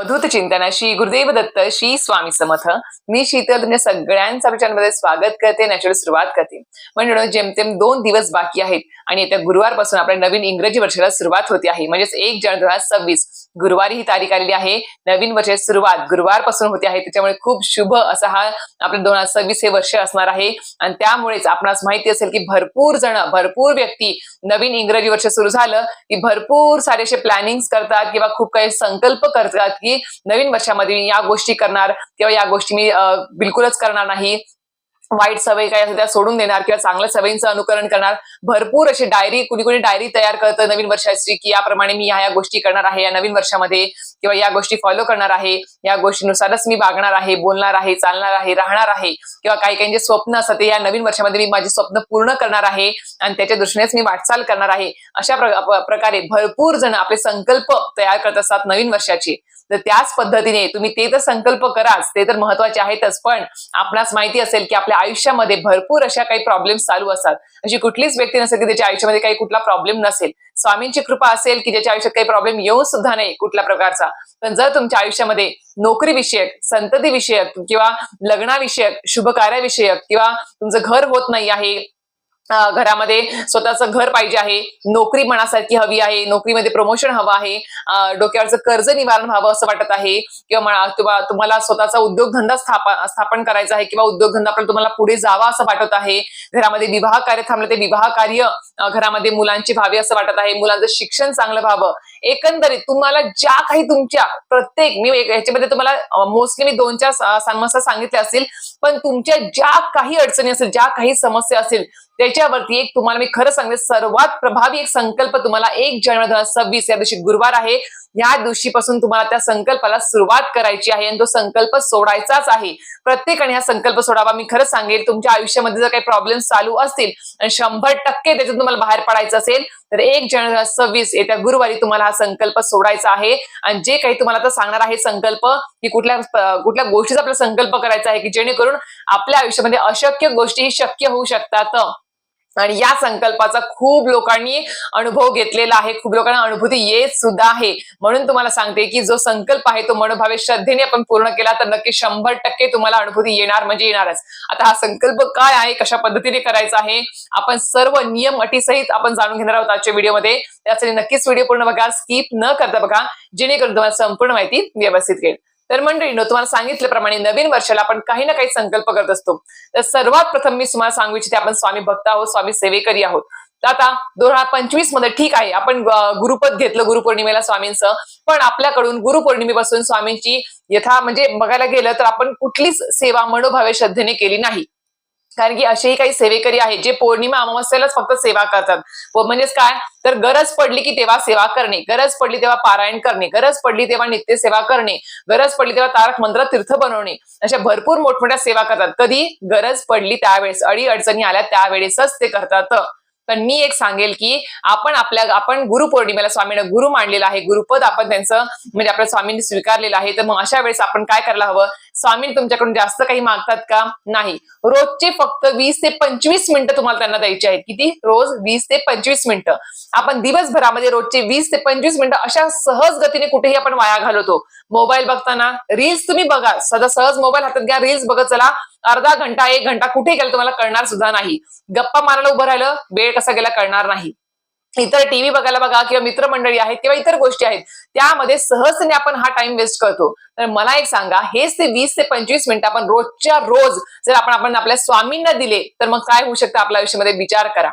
अवधूत चिंतन श्री गुरुदेव दत्त श्री स्वामी समर्थ. मी शीतल तुमच्या सगळ्यांचं आपल्या स्वागत करते. नॅचरल सुरुवात करते. म्हणजे जेमतेम दोन दिवस बाकी आहेत आणि येत्या गुरुवारपासून आपल्या नवीन इंग्रजी वर्षाला सुरुवात होते आहे. म्हणजेच एक जानेवारी दोन हजार सव्वीस. गुरुवारी ही तारीख आलेली आहे. नवीन वर्षाची सुरुवात गुरुवारपासून होते आहे. त्याच्यामुळे खूप शुभ असा हा आपलं दोन हजार सव्वीस हे वर्ष असणार आहे. आणि त्यामुळेच आपणास माहिती असेल की भरपूर जण भरपूर व्यक्ती नवीन इंग्रजी वर्ष सुरू झालं की भरपूर सारे असे प्लॅनिंग करतात किंवा खूप काही संकल्प करतात की नवीन वर्षामध्ये मी या गोष्टी करणार किंवा या गोष्टी मी बिलकुलच करणार नाही. वाईट सवयी काय असतात त्या सोडून देणार किंवा चांगल्या सवयींचं अनुकरण करणार. भरपूर अशी डायरी कुणी कुणी डायरी तयार करतं नवीन वर्षाची की याप्रमाणे मी ह्या या गोष्टी करणार आहे या नवीन वर्षामध्ये किंवा या गोष्टी फॉलो करणार आहे या गोष्टीनुसारच मी वागणार आहे बोलणार आहे चालणार आहे राहणार आहे किंवा काही काही जे स्वप्न असतात ते या नवीन वर्षामध्ये मी माझी स्वप्न पूर्ण करणार आहे आणि त्याच्या दृष्टीनेच मी वाटचाल करणार आहे. अशा प्रकारे भरपूर जण आपले संकल्प तयार करत असतात नवीन वर्षाची. तर त्याच पद्धतीने तुम्ही ते तर संकल्प कराच ते तर महत्त्वाचे आहेतच. पण आपणास माहिती असेल की आपल्या आयुष्यामध्ये भरपूर अशा काही प्रॉब्लेम्स चालू असतात. अशी कुठलीच व्यक्ती नसेल की त्याच्या आयुष्यामध्ये काही कुठला प्रॉब्लेम नसेल. स्वामींची कृपा असेल की ज्याच्या आयुष्यात काही प्रॉब्लेम येऊन सुद्धा नाही कुठल्या प्रकारचा. पण जर तुमच्या आयुष्यामध्ये नोकरीविषयक संततीविषयक संतती विषयक किंवा लग्नाविषयक शुभ कार्याविषयक किंवा तुमचं घर होत नाही आहे घरामध्ये स्वतःचं घर पाहिजे आहे नोकरी मनासारखी हवी आहे नोकरीमध्ये प्रमोशन हवं आहे डोक्यावरचं कर्ज निवारण व्हावं असं वाटत आहे किंवा तुम्हाला स्वतःचा उद्योगधंदा स्थापन स्थापन करायचा आहे किंवा उद्योगधंदा आपल्याला तुम्हाला पुढे जावा असं वाटत आहे घरामध्ये विवाह कार्य थांबलं ते विवाह कार्य घरामध्ये मुलांची व्हावी असं वाटत आहे मुलांचं शिक्षण चांगलं व्हावं एकंदरीत तुम्हाला ज्या काही तुमच्या प्रत्येक मी याच्यामध्ये तुम्हाला मोस्टली मी दोन चार सा- समस्या सांगितल्या असतील पण तुमच्या ज्या काही अडचणी असेल ज्या काही समस्या असेल त्याच्यावरती एक तुम्हाला मी खरं सांगते सर्वात प्रभावी एक संकल्प तुम्हाला एक जानेवारी दोन हजार सव्वीस या दिवशी गुरुवार आहे. या दिवशीपासून तुम्हाला त्या संकल्पाला सुरुवात करायची आहे आणि तो संकल्प सोडायचाच आहे. प्रत्येकाने हा संकल्प सोडावा. मी खरंच सांगेल तुमच्या आयुष्यामध्ये जर काही प्रॉब्लेम चालू असतील आणि शंभर टक्के त्याच्यातून तुम्हाला बाहेर पडायचं असेल तर एक जानेवारी हजार सव्वीस येत्या गुरुवारी तुम्हाला हा संकल्प सोडायचा आहे. आणि जे काही तुम्हाला आता सांगणार आहे संकल्प की कुठल्या कुठल्या गोष्टीचा आपला संकल्प करायचा आहे की जेणेकरून आपल्या आयुष्यामध्ये अशक्य गोष्टी शक्य होऊ शकतात. आणि या संकल्पाचा खूप लोकांनी अनुभव घेतलेला आहे. खूप लोकांना अनुभूती येत सुद्धा आहे. म्हणून तुम्हाला सांगते की जो संकल्प आहे तो मनोभावे श्रद्धेने आपण पूर्ण केला तर नक्की शंभर टक्के तुम्हाला अनुभूती येणार म्हणजे येणारच. आता हा संकल्प काय आहे कशा पद्धतीने करायचा आहे आपण सर्व नियम अटीसहित आपण जाणून घेणार आहोत आजच्या व्हिडिओमध्ये. त्यासाठी नक्कीच व्हिडिओ पूर्ण बघा स्किप न करता बघा जेणेकरून तुम्हाला संपूर्ण माहिती व्यवस्थित घेईल तर मंडळीनो तुम्हाला सांगितल्याप्रमाणे नवीन वर्षाला आपण काही ना काही संकल्प करत असतो. तर सर्वात प्रथम मी तुम्हाला सांगू इच्छिते आपण स्वामी भक्त आहोत स्वामी सेवेकरी आहोत. तर आता दोन हजार पंचवीसमध्ये ठीक आहे आपण गुरुपद घेतलं गुरुपौर्णिमेला स्वामींचं. पण आपल्याकडून गुरुपौर्णिमेपासून स्वामींची यथा म्हणजे बघायला गेलं तर आपण कुठलीच सेवा मनोभावे श्रद्धेने केली नाही. कारण की असेही काही सेवेकरी आहेत जे पौर्णिमा अमावस्येलाच फक्त सेवा करतात. म्हणजे म्हणजेच काय? तर गरज पडली की तेव्हा सेवा करणे गरज पडली तेव्हा पारायण करणे गरज पडली तेव्हा नित्य सेवा करणे गरज पडली तेव्हा तारक मंत्र तीर्थ बनवणे अशा भरपूर मोठमोठ्या सेवा करतात. कधी? गरज पडली त्यावेळेस अडी अडचणी आल्या त्यावेळेसच ते करतात. तर मी एक सांगेल की आपण आपल्या आपण गुरुपौर्णिमेला स्वामीनं गुरु मांडलेलं आहे. गुरुपद आपण त्यांचं म्हणजे आपल्या स्वामींनी स्वीकारलेलं आहे. तर मग अशा वेळेस आपण काय करायला हवं? स्वामी तुमच्याकडून जास्त काही मागतात का? नाही. रोजचे फक्त वीस ते पंचवीस मिनिटं तुम्हाला त्यांना द्यायचे आहेत. किती? रोज वीस ते पंचवीस मिनिटं. आपण दिवसभरामध्ये रोजचे वीस ते पंचवीस मिनिटं अशा सहज गतीने कुठेही आपण वाया घालवतो. मोबाईल बघताना रील्स तुम्ही बघा. सदा सहज मोबाईल हातात घ्या. रील्स बघत चला. अर्धा घंटा एक घंटा कुठे गेला तुम्हाला कळणार सुद्धा नाही. गप्पा मारायला उभं राहिलं वेळ कसा गेला कळणार नाही. इतर टीव्ही बघायला बघा किंवा मित्रमंडळी आहेत किंवा इतर गोष्टी आहेत त्यामध्ये सहजने आपण हा टाइम वेस्ट करतो. तर मला एक सांगा हेच ते वीस ते पंचवीस मिनिटं आपण रोजच्या रोज जर आपण आपण आपल्या स्वामींना दिले तर मग काय होऊ शकतं आपल्या आयुष्यामध्ये? विचार करा.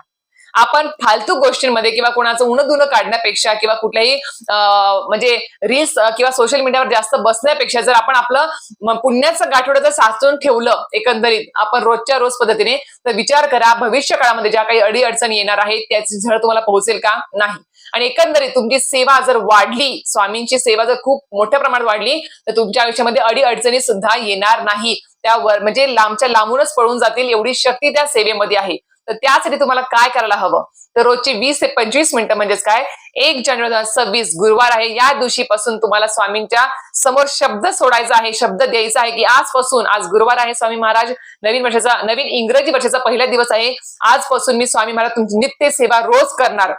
आपण फालतू गोष्टींमध्ये किंवा कोणाचं उणं धुणं काढण्यापेक्षा किंवा कुठल्याही म्हणजे रील्स किंवा सोशल मीडियावर जास्त बसण्यापेक्षा जर आपण आपलं पुण्याचं गाठोडं जर साचून ठेवलं एकंदरीत आपण रोजच्या रोज पद्धतीने तर विचार करा भविष्य काळामध्ये ज्या काही अडी अडचणी येणार आहेत त्याची झळ तुम्हाला पोहोचेल का? नाही. आणि एकंदरीत तुमची सेवा जर वाढली स्वामींची सेवा जर खूप मोठ्या प्रमाणात वाढली तर तुमच्या आयुष्यामध्ये अडी अडचणी सुद्धा येणार नाही. त्यावर म्हणजे लांबच्या लांबूनच पळून जातील एवढी शक्ती त्या सेवेमध्ये आहे. तर त्यासाठी तुम्हाला काय करायला हवं? तर रोजची वीस ते पंचवीस मिनिटं म्हणजेच काय? एक जानेवारी दोन हजार सव्वीस गुरुवार आहे. या दिवशीपासून तुम्हाला स्वामींच्या समोर शब्द सोडायचा आहे शब्द द्यायचा आहे की आजपासून आज गुरुवार आहे स्वामी महाराज. नवीन वर्षाचा नवीन इंग्रजी वर्षाचा पहिला दिवस आहे. आजपासून मी स्वामी महाराज तुमची नित्य सेवा रोज करणार.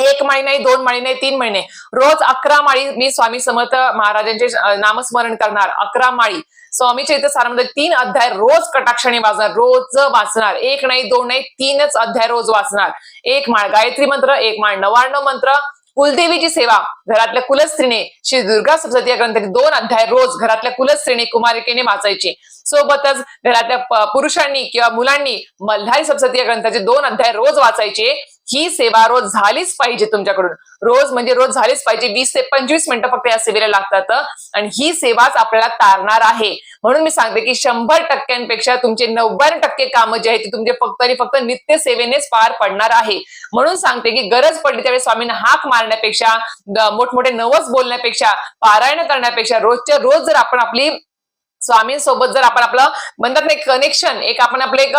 एक माळी नाही दोन माळी नाही तीन महिने. रोज अकरा माळी मी स्वामी समर्थ महाराजांचे नामस्मरण करणार. अकरा माळी. स्वामीचे चरित्र सारामध्ये तीन अध्याय रोज कटाक्षाने वाचणार रोज वाचणार. एक नाही दोन नाही तीनच अध्याय रोज वाचणार. एक माळ गायत्री मंत्र एक माळ नवार्ण मंत्र. कुलदेवीची सेवा घरातल्या कुलस्त्रीने श्री दुर्गा सप्तती या ग्रंथाचे दोन अध्याय रोज घरातल्या कुलस्त्रीने कुमारिकेने वाचायचे. सोबतच घरातल्या पुरुषांनी किंवा मुलांनी मल्हारी सप्तती या ग्रंथाचे दोन अध्याय रोज वाचायचे. ही सेवा रोज झालीच पाहिजे तुमच्याकडून. रोज म्हणजे रोज झालीच पाहिजे. वीस ते पंचवीस मिनिटं फक्त या सेवेला लागतात. आणि ही सेवाच आपल्याला तारणार आहे. म्हणून मी सांगते की शंभर टक्क्यांपेक्षा तुमचे नव्वद टक्के कामं जे आहेत ते तुमचे फक्त आणि फक्त नित्य सेवेनेच पार पडणार आहे. म्हणून सांगते की गरज पडली त्यावेळी स्वामींना हाक मारण्यापेक्षा मोठमोठे नवस बोलण्यापेक्षा पारायण करण्यापेक्षा रोजच्या रोज जर आपण आपली स्वामींसोबत जर आपण आपलं म्हणतात ना कनेक्शन एक आपण आपलं एक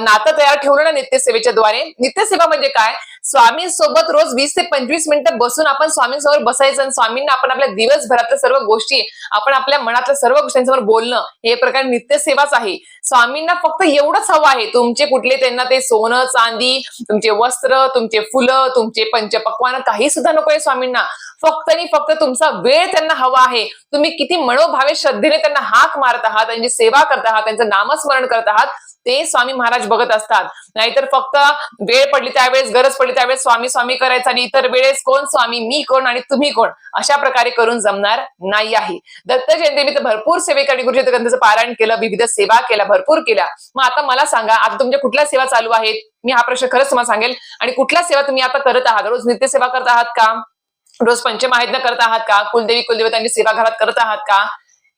नातं तयार ठेवलं ना नित्यसेवेच्या द्वारे नित्यसेवा म्हणजे काय? स्वामींसोबत रोज वीस ते पंचवीस मिनिटं बसून आपण स्वामींसमोर बसायचं आणि स्वामींना आपण आपल्या दिवसभरातल्या सर्व गोष्टी आपण आपल्या मनातल्या सर्व गोष्टींसमोर बोलणं हे प्रकार नित्यसेवाच आहे. स्वामींना फक्त एवढंच हवं आहे तुमचे कुठले त्यांना ते सोनं चांदी तुमचे वस्त्र तुमचे फुलं तुमचे पंचपक्वान काही सुद्धा नको आहे स्वामींना. फक्त आणि फक्त तुमचा वेळ त्यांना हवा आहे. तुम्ही किती मनोभावे श्रद्धेने त्यांना हाक मारत आहात त्यांची सेवा करत आहात त्यांचं नामस्मरण करत आहात ते स्वामी महाराज बघत असतात. नाहीतर फक्त वेळ पडली त्यावेळेस गरज पडली त्यावेळेस स्वामी स्वामी करायचं आणि इतर वेळेस कोण स्वामी मी कोण आणि तुम्ही कोण? अशा प्रकारे करून जमणार नाही आहे. दत्त जयंती मी तर भरपूर सेवेकरणी गुरुजी ग्रंथाचं पारायण केलं विविध सेवा केल्या भरपूर केल्या. मग आता मला सांगा आता तुमच्या कुठल्या सेवा चालू आहेत? मी हा प्रश्न खरंच तुम्हाला सांगेल. आणि कुठल्या सेवा तुम्ही आता करत आहात? रोज नित्य सेवा करत आहात का? रोज पंचमाहित्य करत आहात का? कुलदेवी कुलदेवतांची सेवा घरात करत आहात का?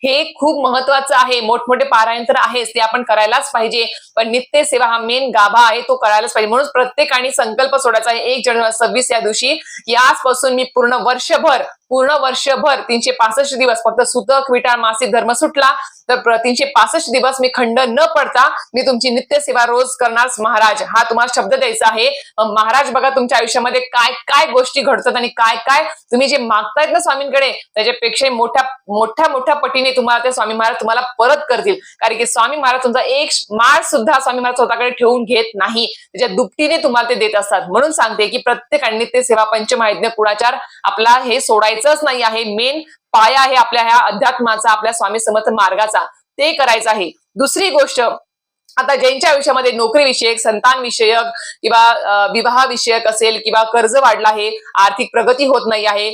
हे खूप महत्वाचं आहे. मोठमोठे पारायण तर आहेच ते आपण करायलाच पाहिजे. पण नित्य सेवा हा मेन गाभा आहे तो करायलाच पाहिजे. म्हणून प्रत्येकाने संकल्प सोडायचा आहे. एक जानेवारी सव्वीस या दिवशी याचपासून मी पूर्ण वर्षभर पूर्ण वर्षभर तीनशे पासष्ट दिवस फक्त सुतक विटाळ मासिक धर्म सुटला. तर तीनशे पासष्ट दिवस मी खंड न पडता मी तुमची नित्य सेवा रोज करणार. महाराज हा तुम्हाला शब्द द्यायचा आहे. महाराज बघा तुमच्या आयुष्यामध्ये काय काय गोष्टी घडतात आणि काय काय तुम्ही जे मागतायत ना स्वामींकडे त्याच्यापेक्षा मोठ्या मोठ्या मोठ्या पटीने तुम्हाला ते स्वामी महाराज तुम्हाला परत करतील. कारण की स्वामी महाराज तुमचा एक माळ सुद्धा स्वामी महाराज स्वतःकडे ठेवून घेत नाही. त्याच्या दुपटीने तुम्हाला ते देत असतात. म्हणून सांगते की प्रत्येकाने नित्य सेवा पंचमायज्ञ कुळाचार आपला हे सोडायचंच नाही आहे. मेन पाया आहे आपल्या ह्या अध्यात्माचा आपल्या स्वामी समर्थ मार्गाचा ते करायचं आहे. दुसरी गोष्ट आता ज्यांच्या आयुष्यामध्ये नोकरीविषयक संतानविषयक संतान विषयक किंवा विवाहविषयक विवाह विषयक असेल किंवा कर्ज वाढलं आहे आर्थिक प्रगती होत नाही आहे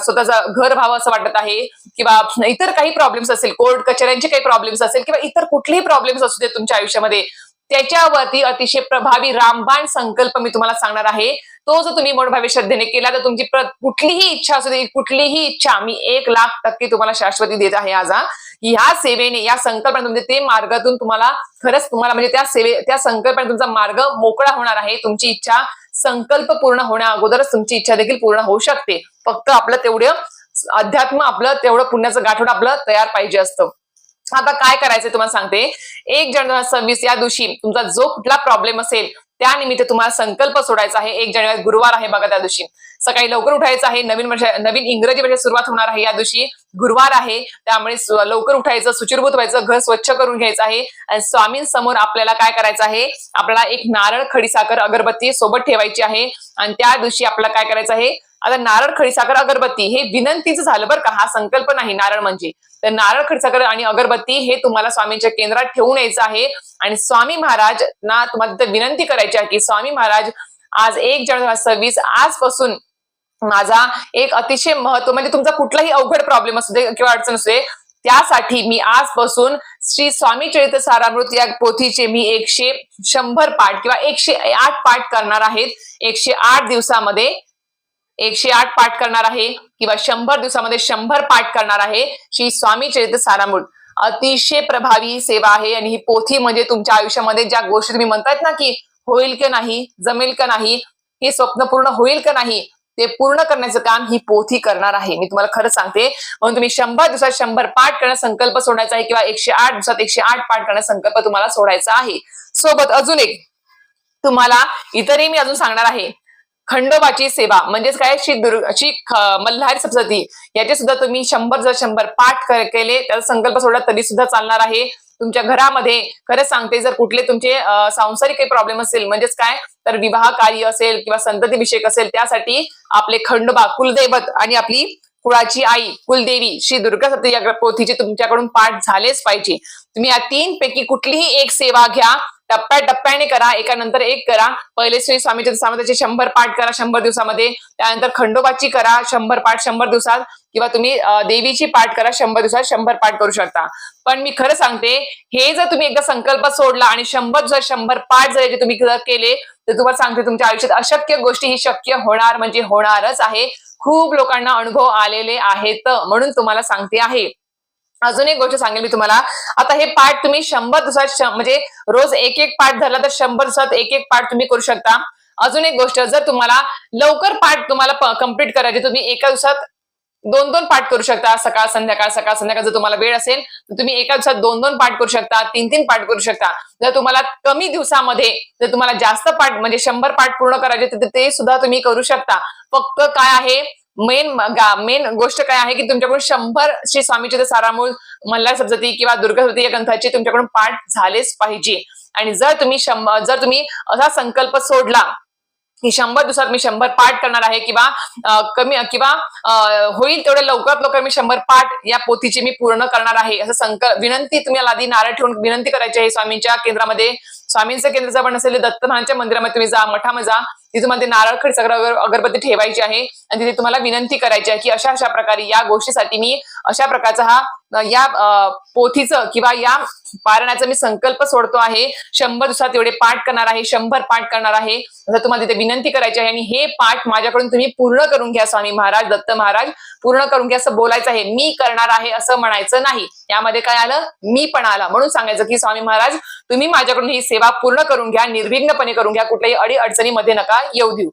स्वतःचा घर व्हावं असं वाटत आहे किंवा इतर काही प्रॉब्लेम्स असेल कोर्ट कचऱ्यांचे काही प्रॉब्लेम्स असेल किंवा इतर कुठलेही प्रॉब्लेम्स असू दे तुमच्या आयुष्यामध्ये त्याच्यावरती अतिशय प्रभावी रामबाण संकल्प मी तुम्हाला सांगणार आहे. तो जर तुम्ही मोठभावी श्रद्धेने केला तर तुमची कुठलीही इच्छा असू दे कुठलीही इच्छा मी एक लाख टक्के तुम्हाला शाश्वती देत आहे आज ह्या सेवेने या संकल्पने तुमचे ते मार्गातून तुम्हाला खरंच तुम्हाला म्हणजे त्या सेवे त्या संकल्पने तुमचा मार्ग मोकळा होणार आहे तुमची इच्छा संकल्प पूर्ण होण्या अगोदरच तुमची इच्छा देखील पूर्ण होऊ शकते. फक्त आपलं तेवढं अध्यात्म आपलं तेवढं पुण्याचं गाठोड आपलं तयार पाहिजे असतं. आता काय करायचं तुम्हाला सांगते. एक जानेवारी सव्वीस या दिवशी तुमचा जो कुठला प्रॉब्लेम असेल त्यानिमित्त तुम्हाला संकल्प सोडायचा आहे. एक जानेवारी गुरुवार आहे बघा त्या दिवशी. सकाळी लवकर उठायचं आहे. नवीन वर्ष नवीन इंग्रजी वर्ष सुरुवात होणार आहे या दिवशी. गुरुवार आहे. त्यामुळे लवकर उठायचं सुचिरभूत व्हायचं घर स्वच्छ करून घ्यायचं आहे. आणि स्वामींसमोर आपल्याला काय करायचं आहे? आपल्याला एक नारळ खडीसाखर अगरबत्ती सोबत ठेवायची आहे. आणि त्या दिवशी आपल्याला काय करायचं आहे? आता नारळ खडीसाखर अगरबत्ती हे विनंतीचं झालं बरं का. हा संकल्प नाही नारळ म्हणजे. तर नारळ खडीसाखर आणि अगरबत्ती हे तुम्हाला स्वामींच्या केंद्रात ठेवून यायचं आहे. आणि स्वामी महाराज ना तुम्हाला विनंती करायची आहे की स्वामी महाराज आज एक जानेवारी सव्वीस आजपासून माझा एक अतिशय महत्त्व म्हणजे तुमचा कुठलाही अवघड प्रॉब्लेम असू दे किंवा अडचण असू दे त्यासाठी मी आजपासून श्री स्वामी चरित्र सारामृत या पोथीचे मी एकशे शंभर पाठ किंवा एकशे आठ पाठ करणार आहेत. एकशे आठ दिवसामध्ये एकशे आठ पाठ करणार आहे किंवा शंभर दिवसामध्ये शंभर पाठ करणार आहे श्री स्वामी चरित्र सारामृत. अतिशय प्रभावी सेवा आहे आणि ही पोथी म्हणजे तुमच्या आयुष्यामध्ये ज्या गोष्टी तुम्ही म्हणतायत ना की होईल का नाही जमेल का नाही हे स्वप्न पूर्ण होईल का नाही ते पूर्ण करण्याचं काम ही पोथी करणार आहे. मी तुम्हाला खरं सांगते म्हणून तुम्ही शंभर दिवसात शंभर पाठ करण्याचा संकल्प सोडायचा आहे किंवा एकशे आठ दिवसात एकशे आठ पाठ करण्याचा संकल्प तुम्हाला सोडायचा आहे. सोबत अजून एक तुम्हाला इतरही मी अजून सांगणार आहे. खंडोबाची सेवा म्हणजेच काय? श्री दुर्ग श्री मल्हारी सप्तती याचे सुद्धा तुम्ही शंभर जर शंभर पाठ केले त्याचा संकल्प सोडला तरी सुद्धा चालणार आहे. तुमच्या घरामध्ये खरंच सांगते जर कुठले तुमचे सांसारिक काही प्रॉब्लेम असेल म्हणजेच काय? तर विवाह कार्य असेल किंवा संतती विषयक असेल त्यासाठी आपले खंडोबा कुलदैवत आणि आपली कुळाची आई कुलदेवी श्री दुर्गा सती पोथीचे तुमच्याकडून पाठ झालेच पाहिजे. तुम्ही या तीन पैकी कुठलीही एक सेवा घ्या टप्प्याटप्प्याने करा एका नंतर एक करा. पहिले श्री स्वामीचे सामर्थ्याचे शंभर पाठ करा शंभर दिवसामध्ये त्यानंतर खंडोबाची करा शंभर पाठ शंभर दिवसात किंवा तुम्ही देवीची पाठ करा शंभर दिवसात शंभर पाठ करू शकता. पण मी खरं सांगते हे जर तुम्ही एकदा संकल्प सोडला आणि शंभर दिवसात शंभर पाठ जर तुम्ही जर केले तर तुम्हाला सांगते तुमच्या आयुष्यात अशक्य गोष्टी ही शक्य होणार म्हणजे होणारच आहे. खूप लोकांना अनुभव आलेले आहेत. म्हणून तुम्हाला सांगते आहे. अजून एक गोष्ट सांगेल मी तुम्हाला. आता हे पाठ तुम्ही शंभर दिवसात म्हणजे रोज एक एक पाठ झाला तर शंभर दिवसात एक एक पाठ तुम्ही करू शकता. अजून एक गोष्ट जर तुम्हाला लवकर पाठ तुम्हाला कंप्लीट करायची तुम्ही एका दिवसात दोन दोन पाठ करू शकता. सकाळ संध्याकाळ सकाळ संध्याकाळ जर तुम्हाला वेळ असेल तर तुम्ही एका दिवसात दोन दोन पाठ करू शकता तीन तीन पाठ करू शकता. जर तुम्हाला कमी दिवसामध्ये जर तुम्हाला जास्त पाठ म्हणजे शंभर पाठ पूर्ण करायचे तर ते सुद्धा तुम्ही करू शकता. फक्त काय आहे मेन मेन गोष्ट काय आहे की तुमच्याकडून शंभर श्री स्वामीचे सारामूळ मल्हार सप्तती किंवा दुर्गा सप्तती या ग्रंथाचे तुमच्याकडून पाठ झालेच पाहिजे. आणि जर तुम्ही शंभर जर तुम्ही असा संकल्प सोडला शंभर दिवसात मी शंभर पाठ करणार आहे किंवा कमी किंवा होईल तेवढे लवकरात लवकर मी शंभर पाठ या पोथीची मी पूर्ण करणार आहे. असं संकल्प विनंती तुम्ही आधी नारळ ठेवून विनंती करायची आहे स्वामींच्या केंद्रामध्ये. स्वामींचं केंद्र जर पण असेल तर दत्त मंदिरामध्ये तुम्ही जा मठामध्ये जा. तिथे तुम्हाला ते नारळ खडीच अगरबत्ती ठेवायची आहे. आणि तिथे तुम्हाला विनंती करायची आहे की अशा अशा प्रकारे या गोष्टीसाठी मी अशा प्रकारचा हा या पोथीचं किंवा या पारणाचा मी संकल्प सोडतो आहे. शंभर दिवसात एवढे पाठ करणार आहे शंभर पाठ करणार आहे. असं तुम्हाला तिथे विनंती करायची आहे. आणि हे पाठ माझ्याकडून तुम्ही पूर्ण करून घ्या स्वामी महाराज दत्त महाराज. पूर्ण करून घ्या असं बोलायचं आहे. मी करणार आहे असं म्हणायचं नाही. यामध्ये काय आलं? मी पण आला. म्हणून सांगायचं की स्वामी महाराज तुम्ही माझ्याकडून ही सेवा पूर्ण करून घ्या निर्विघ्नपणे करून घ्या कुठल्याही अडी अडचणीमध्ये नका येऊ देऊ.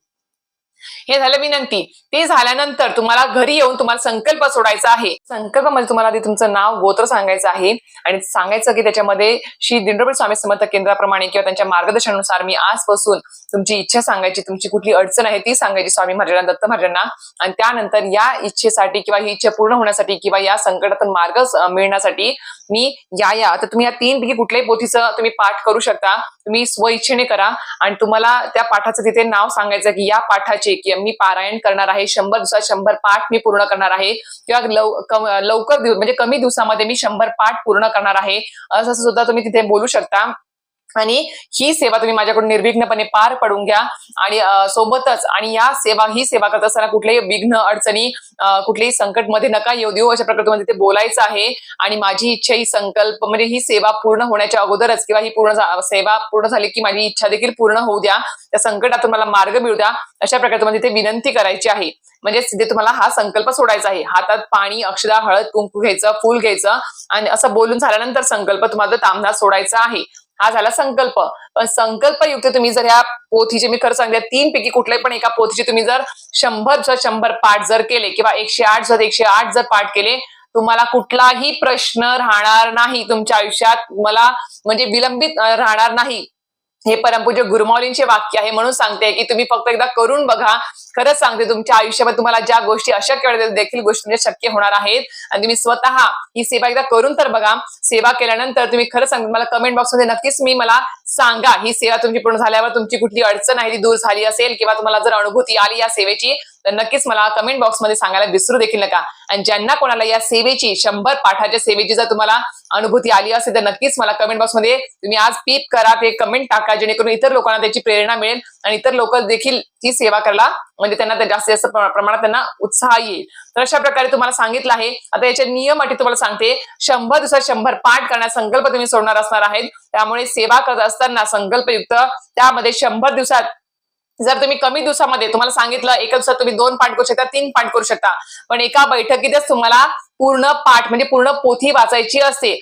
हे झालं विनंती. ते झाल्यानंतर तुम्हाला घरी येऊन तुम्हाला संकल्प सोडायचा आहे. संकल्प म्हणजे तुम्हाला आधी तुमचं नाव गोत्र सांगायचं आहे. आणि सांगायचं की त्याच्यामध्ये श्री दिंडोबळ स्वामी समर्थ केंद्राप्रमाणे किंवा त्यांच्या मार्गदर्शनानुसार मी आजपासून तुमची इच्छा सांगायची तुमची कुठली अडचण आहे ती सांगायची स्वामी महाराजांना दत्त महाराजांना. आणि त्यानंतर या इच्छेसाठी किंवा ही इच्छा पूर्ण होण्यासाठी किंवा या संकटातून मार्ग मिळण्यासाठी मी या या. तर तुम्ही या तीन पैकी कुठल्याही पोथीचं तुम्ही पाठ करू शकता. तुम्ही स्वइच्छेने करा. आणि तुम्हाला त्या पाठाचं तिथे नाव सांगायचं की या पाठाचे की मी पारायण करणार आहे शंभर दिवसात शंभर पाठ मी पूर्ण करणार आहे. किंवा लवकर म्हणजे कमी दिवसामध्ये मी शंभर पाठ पूर्ण करणार आहे. असं सुद्धा तुम्ही तिथे बोलू शकता. आणि ही सेवा तुम्ही माझ्याकडून निर्विघ्नपणे पार पडून घ्या. आणि सोबतच आणि या सेवा ही सेवा करत असताना कुठलेही विघ्न अडचणी कुठल्याही कुठलेही संकटमध्ये नका येऊ देऊ अशा प्रकारे तुम्हाला तिथे बोलायचं आहे. आणि माझी इच्छा ही संकल्प म्हणजे ही सेवा पूर्ण होण्याच्या अगोदरच किंवा ही पूर्ण सेवा पूर्ण झाली की माझी इच्छा देखील पूर्ण होऊ द्या. त्या संकटातून मला मार्ग मिळू द्या. अशा प्रकारे तुम्हाला तिथे विनंती करायची आहे. म्हणजे तिथे तुम्हाला हा संकल्प सोडायचा आहे. हातात पाणी अक्षदा हळद कुंकू घ्यायचं फूल घ्यायचं आणि असं बोलून झाल्यानंतर संकल्प तुम्हाला तांबणा सोडायचा आहे. हा झाला संकल्प. पण संकल्पयुक्त तुम्ही जर ह्या पोथीचे मी खरं सांगते तीन पैकी कुठल्याही पण एका पोथीचे तुम्ही जर शंभर जर शंभर पाठ जर केले किंवा एकशे आठ जर एकशे आठ जर पाठ केले तुम्हाला कुठलाही प्रश्न राहणार नाही तुमच्या आयुष्यात. मला म्हणजे विलंबित राहणार नाही. हे परमपूज्य गुरुमाऊलींचे वाक्य आहे म्हणून सांगते की तुम्ही फक्त एकदा करून बघा. खरंच सांगते तुमच्या आयुष्यामध्ये तुम्हाला ज्या गोष्टी अशक्य वाटत देखील गोष्टी म्हणजे शक्य होणार आहेत. आणि तुम्ही स्वतः ही सेवा एकदा करून तर बघा. सेवा केल्यानंतर तुम्ही खरं सांगते मला कमेंट बॉक्समध्ये नक्कीच मी मला सांगा. ही सेवा तुमची पूर्ण झाल्यावर तुमची कुठली अडचण आहे ती दूर झाली असेल किंवा तुम्हाला जर अनुभूती आली या सेवेची तर नक्कीच मला कमेंट बॉक्समध्ये सांगायला विसरू देखील नका. आणि ज्यांना कोणाला या सेवेची शंभर पाठाच्या सेवेची जर तुम्हाला अनुभूती आली असेल तर नक्कीच मला कमेंट बॉक्समध्ये तुम्ही आज पीप करा ते कमेंट टाका जेणेकरून इतर लोकांना त्याची प्रेरणा मिळेल आणि इतर लोक देखील ती सेवा करायला म्हणजे त्यांना जास्तीत जास्त प्रमाणात त्यांना उत्साह येईल. तर अशा प्रकारे तुम्हाला सांगितलं आहे. आता याचे नियम अटी तुम्हाला सांगते. शंभर दिवसात शंभर पाठ करण्याचा संकल्प तुम्ही सोडणार असणार आहेत. त्यामुळे सेवा करत असताना संकल्पयुक्त त्यामध्ये शंभर दिवसात जर तुम्ही कमी दिवसामध्ये तुम्हाला सांगितलं एका दिवसात तुम्ही दोन पाठ करू शकता तीन पाठ करू शकता. पण एका बैठकीतच तुम्हाला पूर्ण पाठ म्हणजे पूर्ण पोथी वाचायची असते.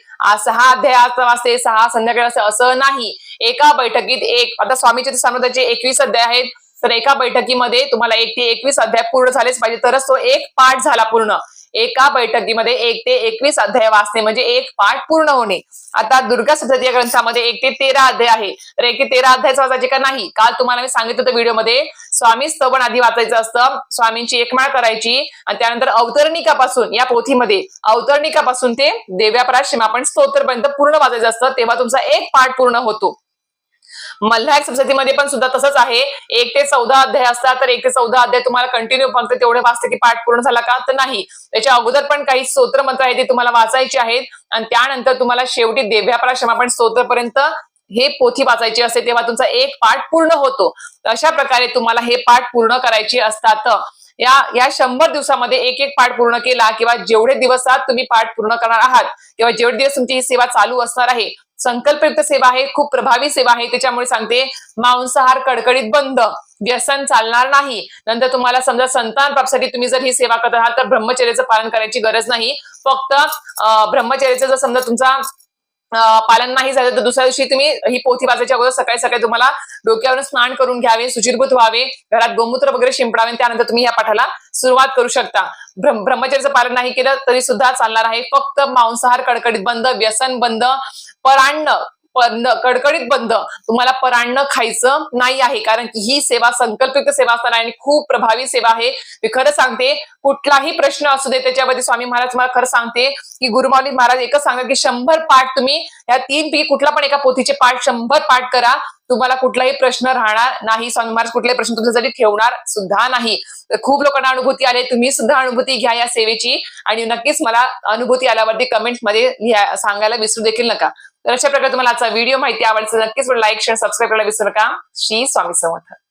सहा अध्याय वाचते सहा संध्याकाळी असते असं नाही. एका बैठकीत एक आता स्वामीचे सामर्थ्याचे एकवीस अध्याय आहेत. तर एका बैठकीमध्ये तुम्हाला एक ते एकवीस अध्याय पूर्ण झालेच पाहिजे. तरच तो एक पाठ झाला पूर्ण. एका बैठकीमध्ये एक ते एकवीस अध्याय वाचणे म्हणजे एक पाठ पूर्ण होणे. आता दुर्गा सप्तती या ग्रंथामध्ये एक ते तेरा अध्याय आहे. तर एक ते तेरा अध्याय वाचायचे का नाही? काल तुम्हाला मी सांगितलं होतं व्हिडिओमध्ये स्वामी स्तवन आधी वाचायचं असतं स्वामींची एकमाळ करायची आणि त्यानंतर अवतरणिकापासून या पोथीमध्ये अवतरणिकापासून ते देव्यापराश्रम आपण स्तोत्रपर्यंत पूर्ण वाचायचं असतं तेव्हा तुमचा एक पाठ पूर्ण होतो. मल्हार सप्ततीमध्ये पण सुद्धा तसंच आहे. एक ते चौदा अध्याय असतात तर एक ते चौदा अध्याय तुम्हाला कंटिन्यू फक्त तेवढे वाचते की पाठ पूर्ण झाला का तर नाही. त्याच्या अगोदर पण काही स्तोत्र मंत्र आहेत ते तुम्हाला वाचायचे आहेत. आणि त्यानंतर तुम्हाला शेवटी देव्यापराश्रम पण स्तोत्रपर्यंत हे पोथी वाचायची असते तेव्हा तुमचा एक पाठ पूर्ण होतो. अशा प्रकारे तुम्हाला हे पाठ पूर्ण करायचे असतात. या या शंभर दिवसामध्ये एक एक पाठ पूर्ण केला किंवा जेवढे दिवसात तुम्ही पाठ पूर्ण करणार आहात किंवा जेवढे दिवस तुमची ही सेवा चालू असणार आहे संकल्पयुक्त सेवा आहे खूप प्रभावी सेवा आहे. त्याच्यामुळे सांगते मांसाहार कडकडीत बंद व्यसन चालणार नाही. नंतर तुम्हाला समजा संतान प्राप्तीसाठी तुम्ही जर ही सेवा करत आहात तर ब्रह्मचर्याचं पालन करायची गरज नाही. फक्त ब्रह्मचर्याचं जर समजा तुमचा पालन नाही झालं तर दुसऱ्या दिवशी तुम्ही ही पोथी वाचायच्या अगोदर सकाळी सकाळी तुम्हाला डोक्यावरून स्नान करून घ्यावे सुचिरभूत व्हावे घरात गोमूत्र वगैरे शिंपडावे त्यानंतर तुम्ही या पाठाला सुरुवात करू शकता. ब्रह्मचर्याचं पालन नाही केलं तरी सुद्धा चालणार आहे. फक्त मांसाहार कडकडीत बंद व्यसन बंद परान्न बंद कडकडीत बंद. तुम्हाला परान्न खायचं नाही आहे कारण की ही सेवा संकल्पित सेवा असणार आहे आणि खूप प्रभावी सेवा आहे. मी खरं सांगते कुठलाही प्रश्न असू दे त्याच्यामध्ये स्वामी महाराज मला खरं सांगते की गुरुमावली महाराज एकच सांगतात की शंभर पाठ तुम्ही या तीन पैकी कुठला पण एका पोथीचे पाठ शंभर पाठ करा. तुम्हाला कुठलाही प्रश्न राहणार नाही स्वामी महाराज कुठलाही प्रश्न तुमच्यासाठी ठेवणार सुद्धा नाही. तर खूप लोकांना अनुभूती आले तुम्ही सुद्धा अनुभूती घ्या या सेवेची. आणि नक्कीच मला अनुभूती आल्यावरती कमेंट्समध्ये सांगायला विसरू देखील नका. तर अशा प्रकारे तुम्हाला आजचा व्हिडिओ माहिती आवडला नक्कीच लाईक शेअर सबस्क्राईब करायला विसरू नका. श्री स्वामी समर्थ.